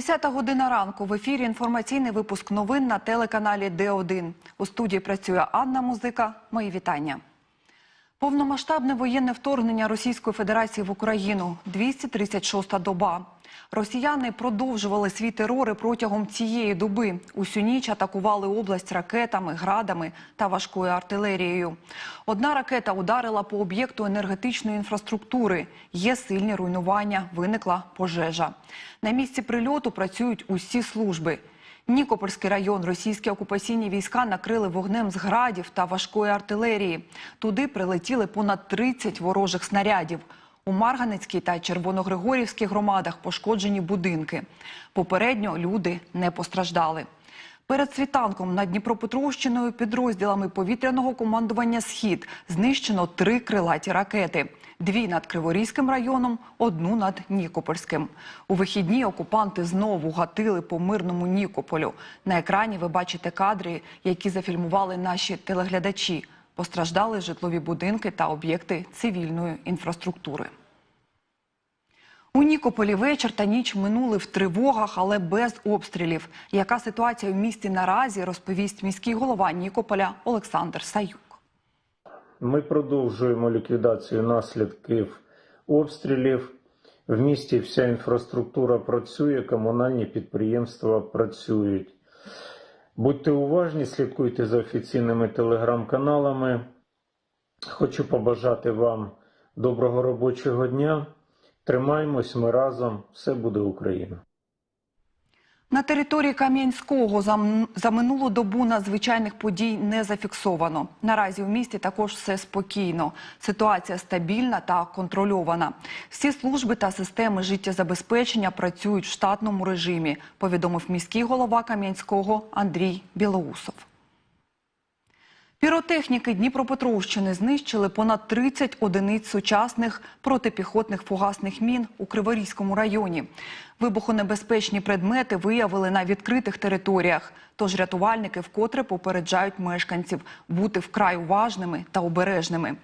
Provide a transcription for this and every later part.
Десята година ранку в ефірі інформаційний випуск новин на телеканалі Д1. У студії працює Анна Музика. Мої вітання. Повномасштабне воєнне вторгнення Російської Федерації в Україну. 236-та доба. Росіяни продовжували свій терор і протягом цієї доби. Усю ніч атакували область ракетами, градами та важкою артилерією. Одна ракета ударила по об'єкту енергетичної інфраструктури. Є сильні руйнування, виникла пожежа. На місці прильоту працюють усі служби. Нікопольський район російські окупаційні війська накрили вогнем з градів та важкої артилерії. Туди прилетіли понад 30 ворожих снарядів. У Марганецькій та Червоногригорівській громадах пошкоджені будинки. Попередньо люди не постраждали. Перед світанком над Дніпропетровщиною підрозділами повітряного командування Схід знищено три крилаті ракети: дві над Криворізьким районом, одну над Нікопольським. У вихідні окупанти знову гатили по мирному Нікополю. На екрані ви бачите кадри, які зафільмували наші телеглядачі. Постраждали житлові будинки та об'єкти цивільної інфраструктури. У Нікополі вечір та ніч минули в тривогах, але без обстрілів. Яка ситуація в місті наразі, розповість міський голова Нікополя Олександр Саюк. Ми продовжуємо ліквідацію наслідків обстрілів. В місті вся інфраструктура працює, комунальні підприємства працюють. Будьте уважні, слідкуйте за офіційними телеграм-каналами. Хочу побажати вам доброго робочого дня. Тримаємось ми разом. Все буде Україна. На території Кам'янського за, минулу добу надзвичайних подій не зафіксовано. Наразі в місті також все спокійно. Ситуація стабільна та контрольована. Всі служби та системи життєзабезпечення працюють в штатному режимі, повідомив міський голова Кам'янського Андрій Білоусов. Піротехніки Дніпропетровщини знищили понад 30 одиниць сучасних протипіхотних фугасних мін у Криворізькому районі. Вибухонебезпечні предмети виявили на відкритих територіях. Тож рятувальники вкотре попереджають мешканців бути вкрай уважними та обережними.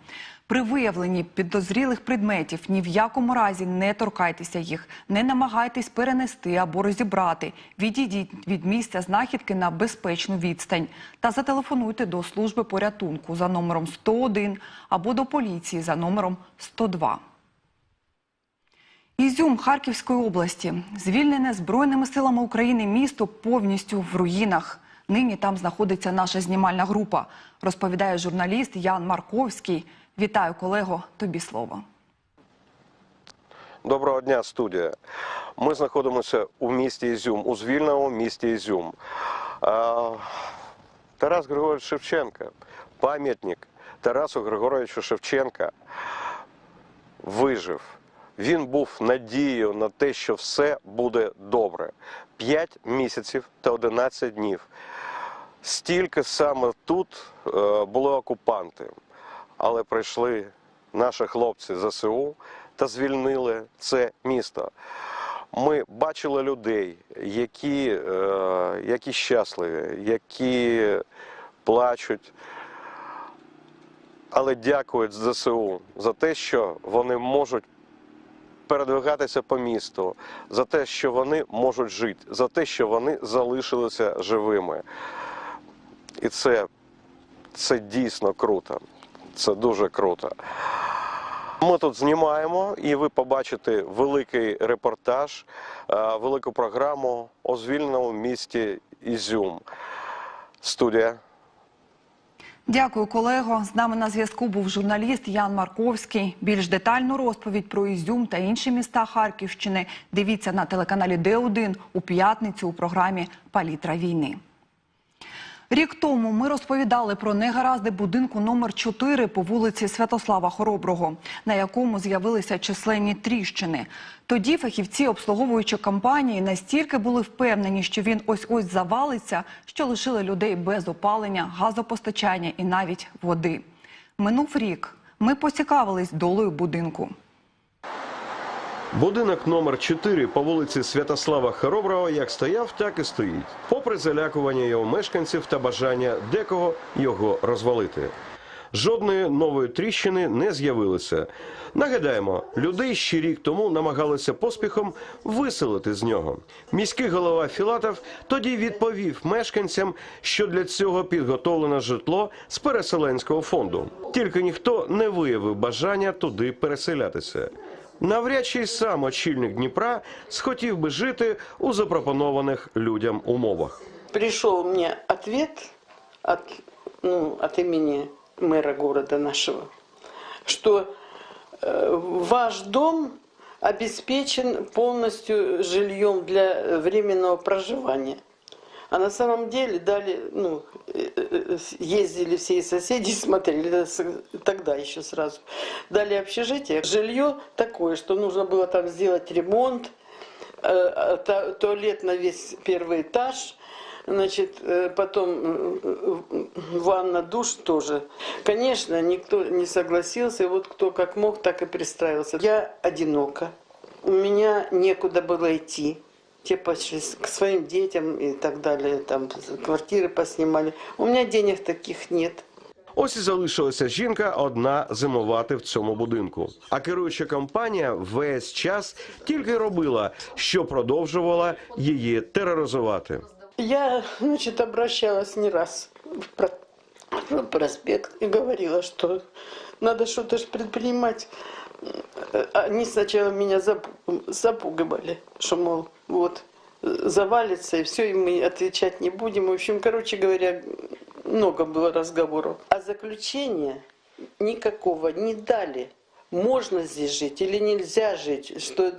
При виявленні підозрілих предметів ні в якому разі не торкайтеся їх, не намагайтесь перенести або розібрати. Відійдіть від місця знахідки на безпечну відстань та зателефонуйте до служби порятунку за номером 101 або до поліції за номером 102. Ізюм Харківської області звільнене Збройними силами України місто повністю в руїнах. Нині там знаходиться наша знімальна група, розповідає журналіст Ян Марковський. Вітаю, колего, тобі слово. Доброго дня, студія. Ми знаходимося у місті Ізюм, у звільному місті Ізюм. Тарас Григорович Шевченка, пам'ятник Тарасу Григоровичу Шевченка вижив. Він був надією на те, що все буде добре. П'ять місяців та 11 днів. Стільки саме тут е, були окупанти, але прийшли наші хлопці ЗСУ та звільнили це місто. Ми бачили людей, які, е, які щасливі, які плачуть, але дякують ЗСУ за те, що вони можуть передвигатися по місту, за те, що вони можуть жити, за те, що вони залишилися живими. І це, це дійсно круто. Це дуже круто. Ми тут знімаємо, і ви побачите великий репортаж, е, велику програму о звільненому місті Ізюм. Студія. Дякую, колего. З нами на зв'язку був журналіст Ян Марковський. Більш детальну розповідь про Ізюм та інші міста Харківщини дивіться на телеканалі Д1 у п'ятницю у програмі Палітра війни. Рік тому ми розповідали про негаразди будинку номер 4 по вулиці Святослава Хороброго, на якому з'явилися численні тріщини. Тоді фахівці обслуговуючої компанії настільки були впевнені, що він ось-ось завалиться, що лишили людей без опалення, газопостачання і навіть води. Минув рік. Ми поцікавились долею будинку. Будинок номер 4 по вулиці Святослава Хороброго як стояв, так і стоїть, попри залякування його мешканців та бажання декого його розвалити. Жодної нової тріщини не з'явилося. Нагадаємо, людей ще рік тому намагалися поспіхом виселити з нього. Міський голова Філатов тоді відповів мешканцям, що для цього підготовлено житло з переселенського фонду. Тільки ніхто не виявив бажання туди переселятися. Навряд чи й сам очільник Дніпра схотів би жити у запропонованих людям умовах. пришел мне ответ от, ну, от имени мэра города нашего, что э, ваш дом обеспечен полностью жильем для временного проживания. А на самом деле дали, ну, э, э, ездили все соседи, смотрели, тогда еще сразу, дали общежитие, жилье такое, что нужно было там сделать ремонт, э, та- туалет на весь первый этаж, значит, э, потом э, э, ванна, душ тоже. Конечно, никто не согласился, и вот кто как мог, так и пристраивался. Я одинока, у меня некуда было идти. Те пошли к своим детям и так далее, там квартиры поснимали. У меня денег таких нет. Ось і залишилася жінка одна зимувати в цьому будинку. А керуюча компанія весь час тільки робила, що продовжувала її тероризувати. Я, значит, обращалась не раз в про- в проспект и говорила, что надо что-то ж предпринимать. Они сначала меня запу- запугивали, что, мол, вот, завалится, и все, и мы отвечать не будем. В общем, короче говоря, много было разговоров. А заключения никакого не дали. Можно здесь жить или нельзя жить, что,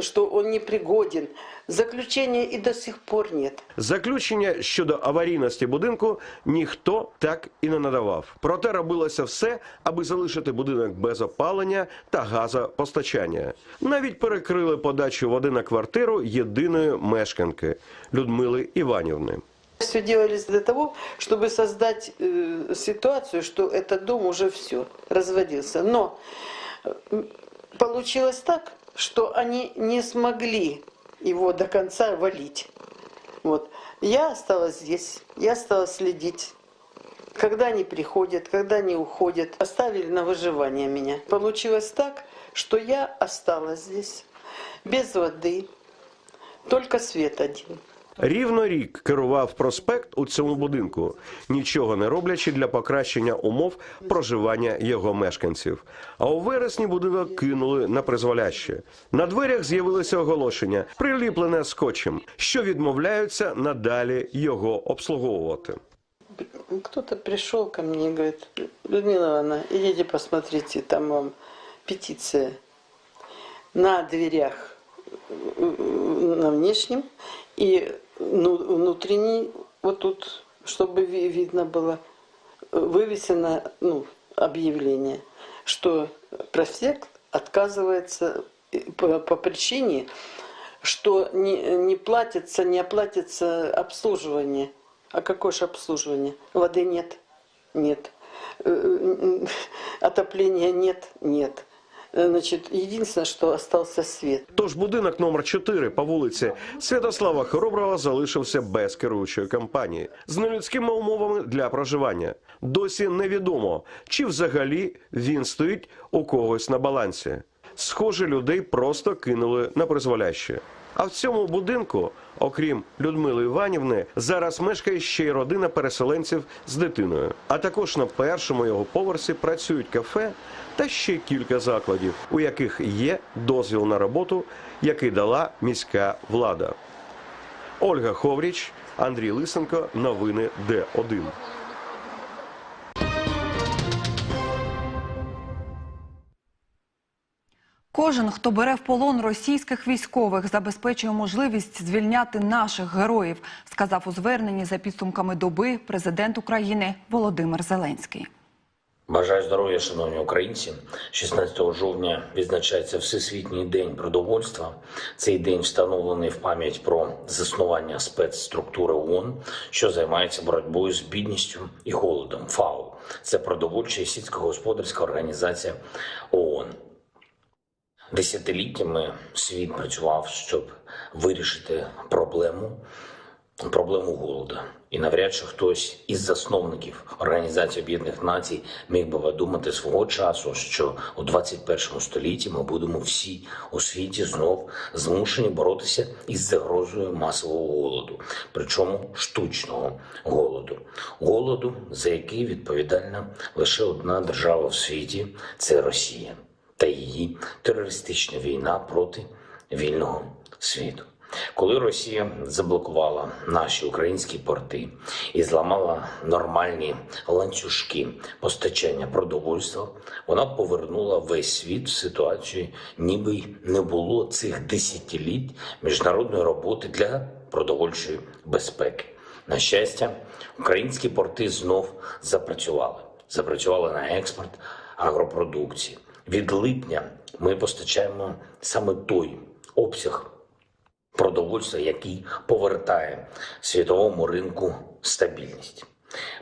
что он непригоден. Заключения и до сих пор нет. Заключення щодо аварійності будинку ніхто так і не надавав. Проте робилося все, аби залишити будинок без опалення та газопостачання. Навіть перекрили подачу води на квартиру єдиної мешканки Людмили Іванівни. Все делались для того, чтобы создать э, ситуацию, что этот дом уже все разводился. Но э, получилось так, что они не смогли его до конца валить. Вот. Я осталась здесь, я стала следить. Когда они приходят, когда они уходят. Оставили на выживание меня. Получилось так, что я осталась здесь без воды, только свет один. Рівно рік керував проспект у цьому будинку, нічого не роблячи для покращення умов проживання його мешканців. А у вересні будинок кинули на призволяще. На дверях з'явилося оголошення, приліплене скотчем, що відмовляються надалі його обслуговувати. Кто-то пришел ко мне и говорит, Людмила Ивановна, идите посмотрите, там вам петиция на дверях э, на внешнем и ну, внутренней, вот тут, чтобы ви- видно было, вывесено ну, объявление, что проспект отказывается э, по, по причине, что не, не платится, не оплатится обслуживание. А какое же обслуживание? Воды нет? Нет. Э, Отопления нет? Нет. Э, Значит, единственное, что остался свет. Тож будинок номер 4 по вулиці Святослава Хороброва залишився без керуючої компанії з нелюдськими умовами для проживання. Досі невідомо, чи взагалі він стоїть у когось на балансі. Схоже, людей просто кинули на призволяще. А в цьому будинку, окрім Людмили Іванівни, зараз мешкає ще й родина переселенців з дитиною. А також на першому його поверсі працюють кафе та ще кілька закладів, у яких є дозвіл на роботу, який дала міська влада. Ольга Ховріч, Андрій Лисенко. Новини Д1. Кожен, хто бере в полон російських військових, забезпечує можливість звільняти наших героїв, сказав у зверненні за підсумками доби президент України Володимир Зеленський. Бажаю здоров'я, шановні українці. 16 жовтня відзначається Всесвітній день продовольства. Цей день встановлений в пам'ять про заснування спецструктури ООН, що займається боротьбою з бідністю і голодом. ФАО це продовольча і сільськогосподарська організація ООН. Десятиліттями світ працював, щоб вирішити проблему проблему голоду. І навряд чи хтось із засновників Організації Об'єднаних Націй міг би подумати свого часу, що у 21 столітті ми будемо всі у світі знов змушені боротися із загрозою масового голоду, причому штучного голоду, голоду, за який відповідальна лише одна держава в світі це Росія та її терористична війна проти вільного світу. Коли Росія заблокувала наші українські порти і зламала нормальні ланцюжки постачання продовольства, вона повернула весь світ в ситуацію, ніби й не було цих десятиліть міжнародної роботи для продовольчої безпеки. На щастя, українські порти знов запрацювали. Запрацювали на експорт агропродукції. Від липня ми постачаємо саме той обсяг продовольства, який повертає світовому ринку стабільність.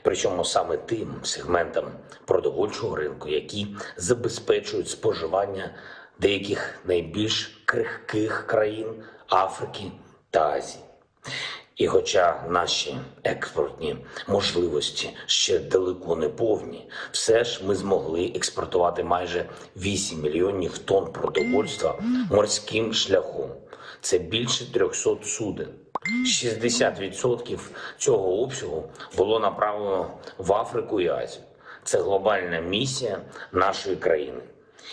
Причому саме тим сегментам продовольчого ринку, які забезпечують споживання деяких найбільш крихких країн Африки та Азії. І хоча наші експортні можливості ще далеко не повні, все ж ми змогли експортувати майже 8 мільйонів тонн продовольства морським шляхом. Це більше 300 суден. 60% цього обсягу було направлено в Африку і Азію. Це глобальна місія нашої країни.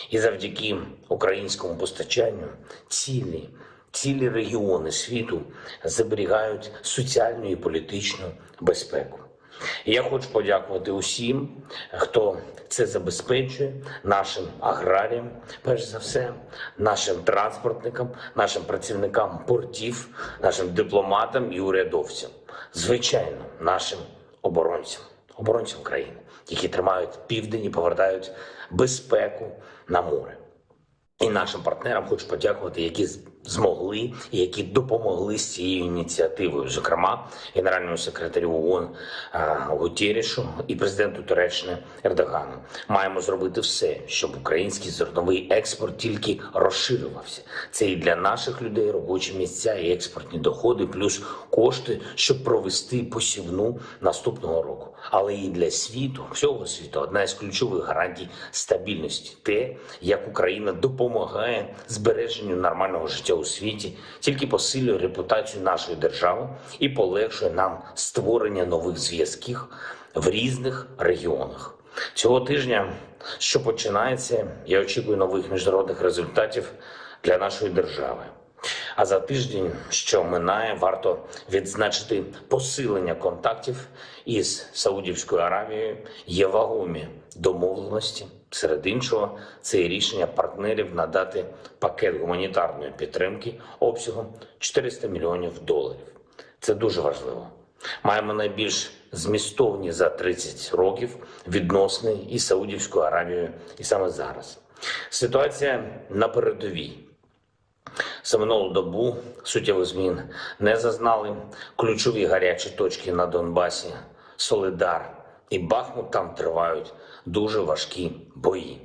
І завдяки українському постачанню цілі, цілі регіони світу зберігають соціальну і політичну безпеку. Я хочу подякувати усім, хто це забезпечує, нашим аграріям, перш за все, нашим транспортникам, нашим працівникам портів, нашим дипломатам і урядовцям, звичайно, нашим оборонцям, оборонцям країни, які тримають південь і повертають безпеку на море. І нашим партнерам хочу подякувати, які змогли і які допомогли з цією ініціативою, зокрема генеральному секретарю ООН Гутєрішу і президенту Туреччини Ердогану. Маємо зробити все, щоб український зерновий експорт тільки розширювався. Це і для наших людей робочі місця, і експортні доходи, плюс кошти, щоб провести посівну наступного року. Але і для світу, всього світу, одна із ключових гарантій стабільності те, як Україна допомагає збереженню нормального життя у світі, тільки посилює репутацію нашої держави і полегшує нам створення нових зв'язків в різних регіонах. Цього тижня, що починається, я очікую нових міжнародних результатів для нашої держави. А за тиждень, що минає, варто відзначити посилення контактів із Саудівською Аравією. Є вагомі домовленості. Серед іншого, це і рішення партнерів надати пакет гуманітарної підтримки обсягом 400 мільйонів доларів. Це дуже важливо. Маємо найбільш змістовні за 30 років відносини із Саудівською Аравією, і саме зараз. Ситуація на передовій. За минулу добу суттєвих змін не зазнали. Ключові гарячі точки на Донбасі, Солидар і Бахмут там тривають дуже важкі бої.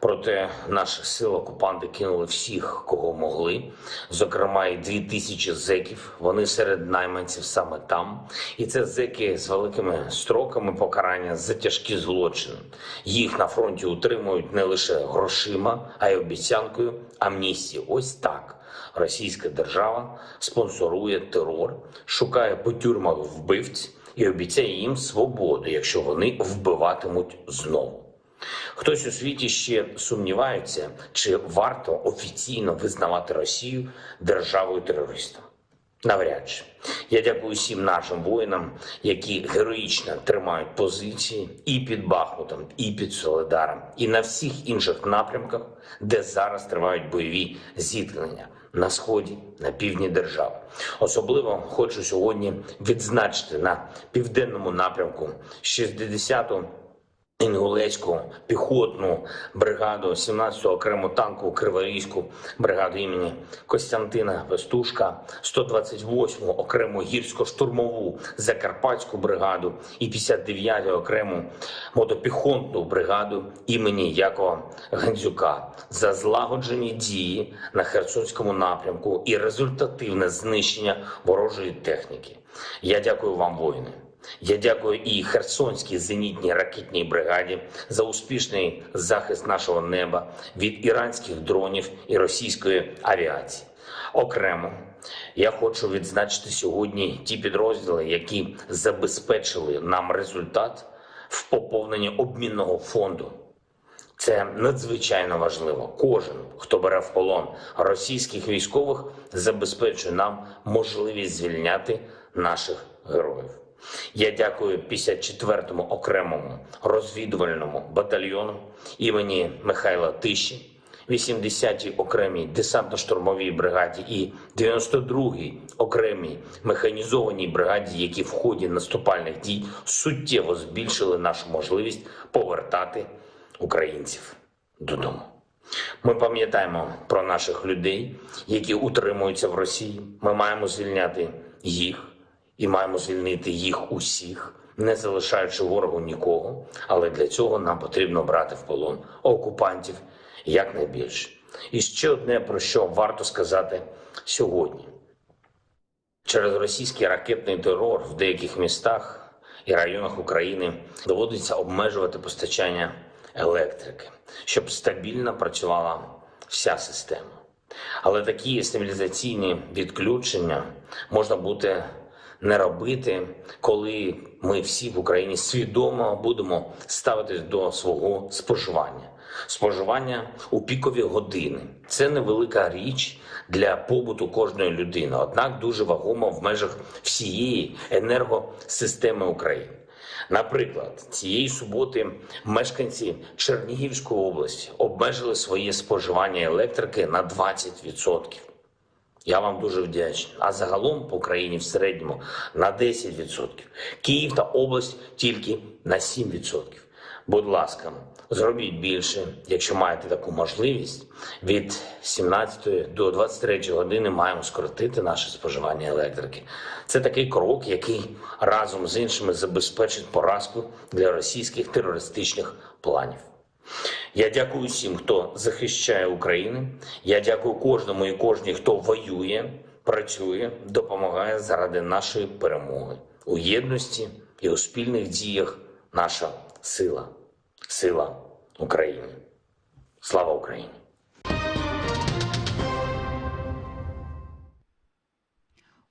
Проте наші сили окупанти кинули всіх, кого могли, зокрема і дві тисячі зеків. Вони серед найманців саме там. І це зеки з великими строками покарання за тяжкі злочини. Їх на фронті утримують не лише грошима, а й обіцянкою амністії. Ось так. Російська держава спонсорує терор, шукає по тюрмах вбивць і обіцяє їм свободу, якщо вони вбиватимуть знову. Хтось у світі ще сумнівається, чи варто офіційно визнавати Росію державою терористом. Навряд чи я дякую всім нашим воїнам, які героїчно тримають позиції і під Бахмутом, і під Солидаром, і на всіх інших напрямках, де зараз тривають бойові зіткнення на сході, на півдні держави. Особливо хочу сьогодні відзначити на південному напрямку 60-ту Інгулецьку піхотну бригаду, 17-ту окрему танкову Криворізьку бригаду імені Костянтина Пестушка, 128-му окрему гірсько-штурмову Закарпатську бригаду і 59-ту окрему мотопіхотну бригаду імені Якова Гандзюка за злагоджені дії на Херсонському напрямку і результативне знищення ворожої техніки. Я дякую вам, воїни. Я дякую і Херсонській зенітній ракетній бригаді за успішний захист нашого неба від іранських дронів і російської авіації. Окремо я хочу відзначити сьогодні ті підрозділи, які забезпечили нам результат в поповненні обмінного фонду. Це надзвичайно важливо. Кожен, хто бере в полон російських військових, забезпечує нам можливість звільняти наших героїв. Я дякую 54-му окремому розвідувальному батальйону імені Михайла Тиші, 80-й окремій десантно-штурмовій бригаді і 92-й окремій механізованій бригаді, які в ході наступальних дій суттєво збільшили нашу можливість повертати українців додому. Ми пам'ятаємо про наших людей, які утримуються в Росії. Ми маємо звільняти їх і маємо звільнити їх усіх, не залишаючи ворогу нікого. Але для цього нам потрібно брати в полон окупантів якнайбільше. І ще одне про що варто сказати сьогодні. Через російський ракетний терор в деяких містах і районах України доводиться обмежувати постачання електрики, щоб стабільно працювала вся система. Але такі стабілізаційні відключення можна буде не робити, коли ми всі в Україні свідомо будемо ставитись до свого споживання. Споживання у пікові години це невелика річ для побуту кожної людини, однак дуже вагомо в межах всієї енергосистеми України. Наприклад, цієї суботи мешканці Чернігівської області обмежили своє споживання електрики на 20%. Я вам дуже вдячний. А загалом по Україні в середньому на 10%. Київ та область тільки на 7%. Будь ласка, зробіть більше, якщо маєте таку можливість. Від 17 до 23 години маємо скоротити наше споживання електрики. Це такий крок, який разом з іншими забезпечить поразку для російських терористичних планів. Я дякую всім, хто захищає Україну. Я дякую кожному і кожній, хто воює, працює, допомагає заради нашої перемоги. У єдності і у спільних діях наша сила. Сила України. Слава Україні!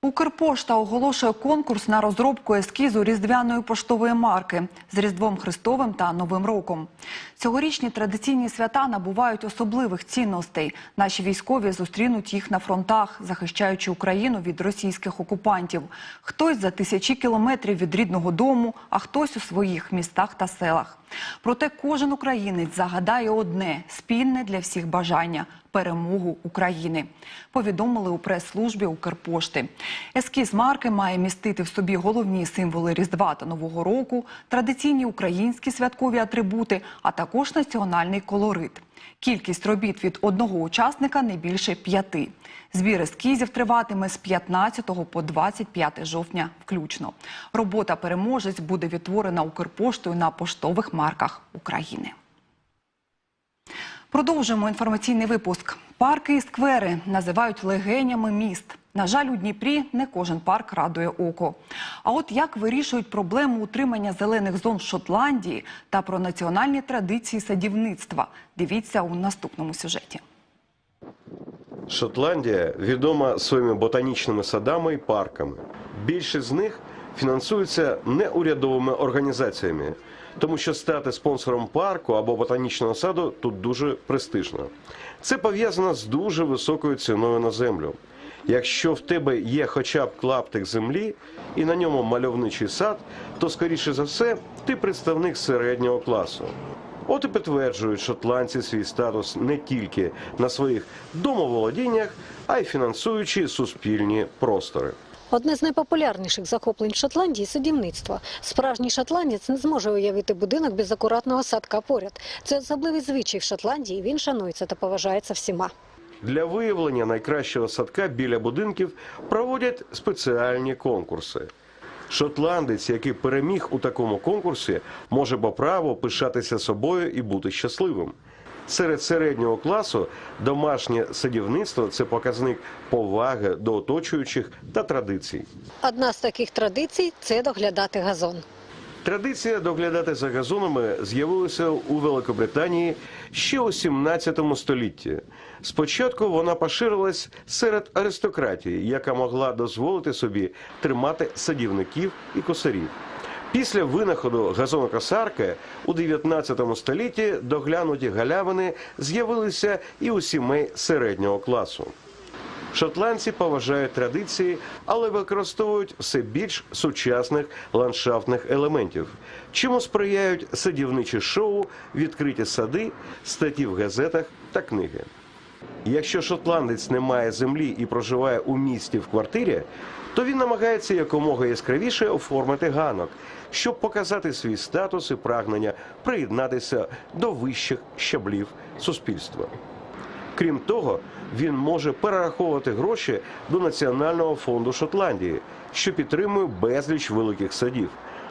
Укрпошта оголошує конкурс на розробку ескізу різдвяної поштової марки з Різдвом Христовим та Новим роком. Цьогорічні традиційні свята набувають особливих цінностей. Наші військові зустрінуть їх на фронтах, захищаючи Україну від російських окупантів. Хтось за тисячі кілометрів від рідного дому, а хтось у своїх містах та селах. Проте кожен українець загадає одне спільне для всіх бажання перемогу України. Повідомили у прес-службі Укрпошти. Ескіз марки має містити в собі головні символи Різдва та Нового року, традиційні українські святкові атрибути, а також національний колорит. Кількість робіт від одного учасника не більше п'яти. Збір ескізів триватиме з 15 по 25 жовтня включно. Робота переможець буде відтворена Укрпоштою на поштових марках України. Продовжуємо інформаційний випуск. Парки і сквери називають легенями міст. На жаль, у Дніпрі не кожен парк радує око. А от як вирішують проблему утримання зелених зон в Шотландії та про національні традиції садівництва, дивіться у наступному сюжеті. Шотландія відома своїми ботанічними садами і парками. Більшість з них фінансуються неурядовими організаціями, тому що стати спонсором парку або ботанічного саду тут дуже престижно. Це пов'язано з дуже високою ціною на землю. Якщо в тебе є хоча б клаптик землі і на ньому мальовничий сад, то скоріше за все ти представник середнього класу. От і підтверджують шотландці свій статус не тільки на своїх домоволодіннях, а й фінансуючи суспільні простори. Одне з найпопулярніших захоплень Шотландії садівництво. Справжній шотландець не зможе уявити будинок без акуратного садка поряд. Це особливий звичай в Шотландії. Він шанується та поважається всіма. Для виявлення найкращого садка біля будинків проводять спеціальні конкурси. Шотландець, який переміг у такому конкурсі, може по праву пишатися собою і бути щасливим. Серед середнього класу домашнє садівництво це показник поваги до оточуючих та традицій. Одна з таких традицій це доглядати газон. Традиція доглядати за газонами з'явилася у Великобританії ще у 17 столітті. Спочатку вона поширилась серед аристократії, яка могла дозволити собі тримати садівників і косарів. Після винаходу газонокосарки у 19 столітті доглянуті галявини з'явилися і у сімей середнього класу. Шотландці поважають традиції, але використовують все більш сучасних ландшафтних елементів, чому сприяють садівничі шоу, відкриті сади, статті в газетах та книги. Якщо шотландець не має землі і проживає у місті в квартирі, то він намагається якомога яскравіше оформити ганок, щоб показати свій статус і прагнення приєднатися до вищих щаблів суспільства. Крім того, він може перераховувати гроші до Національного фонду Шотландії, що підтримує безліч великих садів,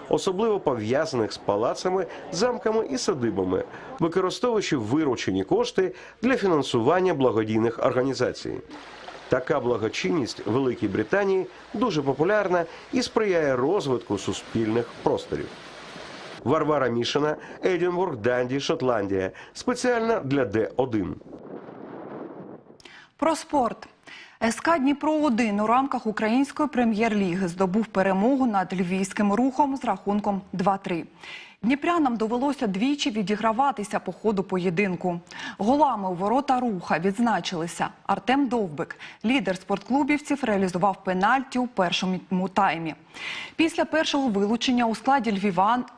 особливо пов'язаних з палацами, замками і садибами, використовуючи виручені кошти для фінансування благодійних організацій. Така благочинність Великій Британії дуже популярна і сприяє розвитку суспільних просторів. Варвара Мішина, Едінбург, Данді, Шотландія. Спеціально для Д1. Про спорт. СК Дніпро 1 у рамках української прем'єр-ліги здобув перемогу над львівським рухом з рахунком 2-3. Дніпрянам довелося двічі відіграватися по ходу поєдинку. Голами у ворота руха відзначилися Артем Довбик. Лідер спортклубівців реалізував пенальті у першому таймі. Після першого вилучення у складі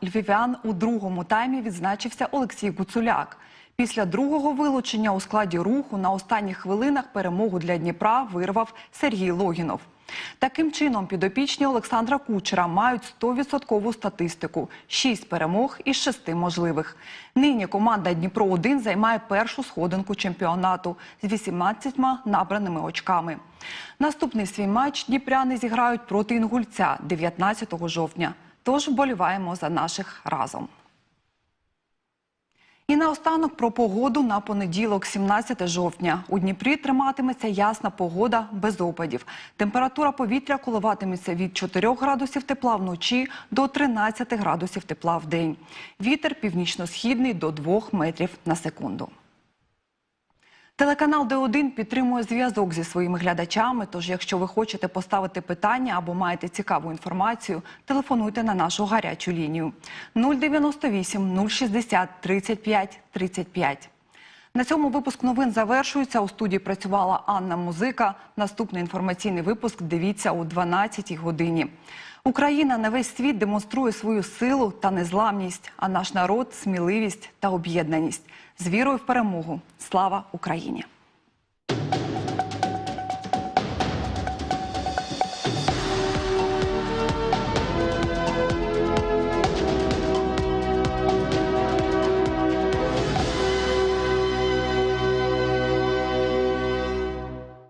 львів'ян у другому таймі відзначився Олексій Гуцуляк. Після другого вилучення у складі руху на останніх хвилинах перемогу для Дніпра вирвав Сергій Логінов. Таким чином, підопічні Олександра Кучера мають 100% статистику – 6 перемог із 6 можливих. Нині команда Дніпро-1 займає першу сходинку чемпіонату з 18 набраними очками. Наступний свій матч дніпряни зіграють проти Інгульця 19 жовтня. Тож вболіваємо за наших разом. І наостанок про погоду на понеділок, 17 жовтня. У Дніпрі триматиметься ясна погода без опадів. Температура повітря коливатиметься від 4 градусів тепла вночі до 13 градусів тепла в день. Вітер північно-східний до 2 метрів на секунду. Телеканал Д1 підтримує зв'язок зі своїми глядачами. Тож, якщо ви хочете поставити питання або маєте цікаву інформацію, телефонуйте на нашу гарячу лінію 098 060 35 35. На цьому випуск новин завершується. У студії працювала Анна Музика. Наступний інформаційний випуск дивіться о 12 годині. Україна на весь світ демонструє свою силу та незламність, а наш народ сміливість та об'єднаність з вірою в перемогу. Слава Україні!